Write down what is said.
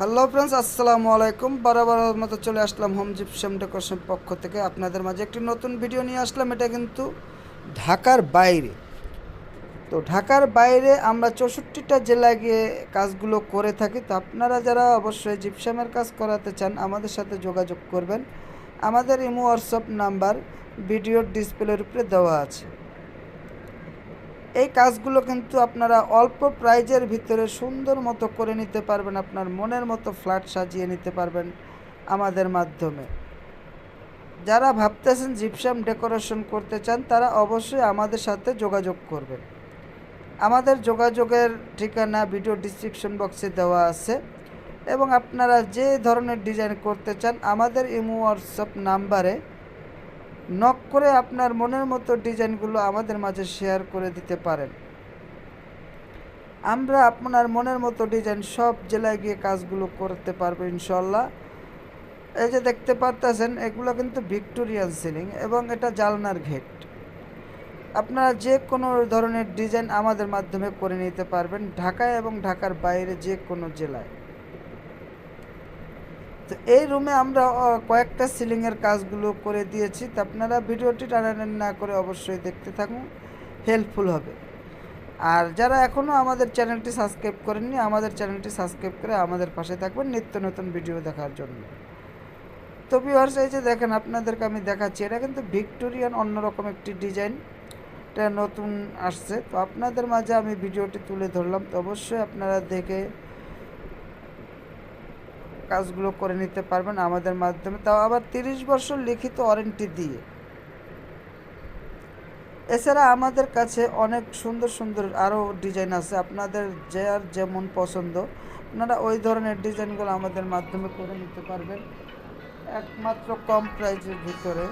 Hello friends আসসালামু আলাইকুম বরাবর মতো চলে আসলাম হোম জিপসাম ডেকোরেশন পক্ষ থেকে। আপনাদের মাঝে একটি নতুন ভিডিও নিয়ে আসলাম। এটা কিন্তু ঢাকার বাইরে। তো ঢাকার বাইরে আমরা চৌষট্টিটা জেলায় গিয়ে কাজগুলো করে থাকি। তো আপনারা যারা অবশ্যই জিপসামের কাজ করাতে চান, আমাদের সাথে যোগাযোগ করবেন। আমাদের ইমো হোয়াটসঅ্যাপ নাম্বার ভিডিওর ডিসপ্লের উপরে দেওয়া আছে। এই কাজগুলো কিন্তু আপনারা অল্প প্রাইজের ভিতরে সুন্দর মতো করে নিতে পারবেন, আপনার মনের মতো ফ্ল্যাট সাজিয়ে নিতে পারবেন আমাদের মাধ্যমে। যারা ভাবতেছেন জিপসাম ডেকোরেশন করতে চান, তারা অবশ্যই আমাদের সাথে যোগাযোগ করবেন। আমাদের যোগাযোগের ঠিকানা ভিডিও ডিসক্রিপশন বক্সে দেওয়া আছে এবং আপনারা যে ধরনের ডিজাইন করতে চান, আমাদের ইমো হোয়াটসঅ্যাপ নাম্বারে নক করে আপনার মনের মতো ডিজাইনগুলো আমাদের মাঝে শেয়ার করে দিতে পারেন। আমরা আপনার মনের মতো ডিজাইন সব জেলায় গিয়ে কাজগুলো করতে পারব ইনশাল্লাহ এই যে দেখতে পারতেছেন, এগুলো কিন্তু ভিক্টোরিয়ান সিলিং এবং এটা জালনার ঘেট। আপনারা যে কোনো ধরনের ডিজাইন আমাদের মাধ্যমে করে নিতে পারবেন ঢাকায় এবং ঢাকার বাইরে যে কোনো জেলায়। তো এই রুমে আমরা কয়েকটা সিলিংয়ের কাজগুলো করে দিয়েছি। তো আপনারা ভিডিওটি টানাটানি না করে অবশ্যই দেখতে থাকুন। হেল্পফুল হবে। আর যারা এখনও আমাদের চ্যানেলটি সাবস্ক্রাইব করেননি, আমাদের চ্যানেলটি সাবস্ক্রাইব করে আমাদের পাশে থাকবেন নিত্য নতুন ভিডিও দেখার জন্য। তো ভিউয়ার্স এই যে দেখেন, আপনাদেরকে আমি দেখাচ্ছি। এটা কিন্তু ভিক্টোরিয়ান অন্যরকম একটি ডিজাইন এটা নতুন আসছে। তো আপনাদের মাঝে আমি ভিডিওটি তুলে ধরলাম। তো অবশ্যই আপনারা দেখে কাজগুলো করে নিতে পারবেন আমাদের মাধ্যমে। তাও আবার তিরিশ বছর লিখিত ওয়ারেন্টি দিয়ে। এছাড়া আমাদের কাছে অনেক সুন্দর সুন্দর আরও ডিজাইন আছে। আপনাদের যে আর যেমন পছন্দ, আপনারা ওই ধরনের ডিজাইনগুলো আমাদের মাধ্যমে করে নিতে পারবেন। একমাত্র কম প্রাইজের ভিতরে।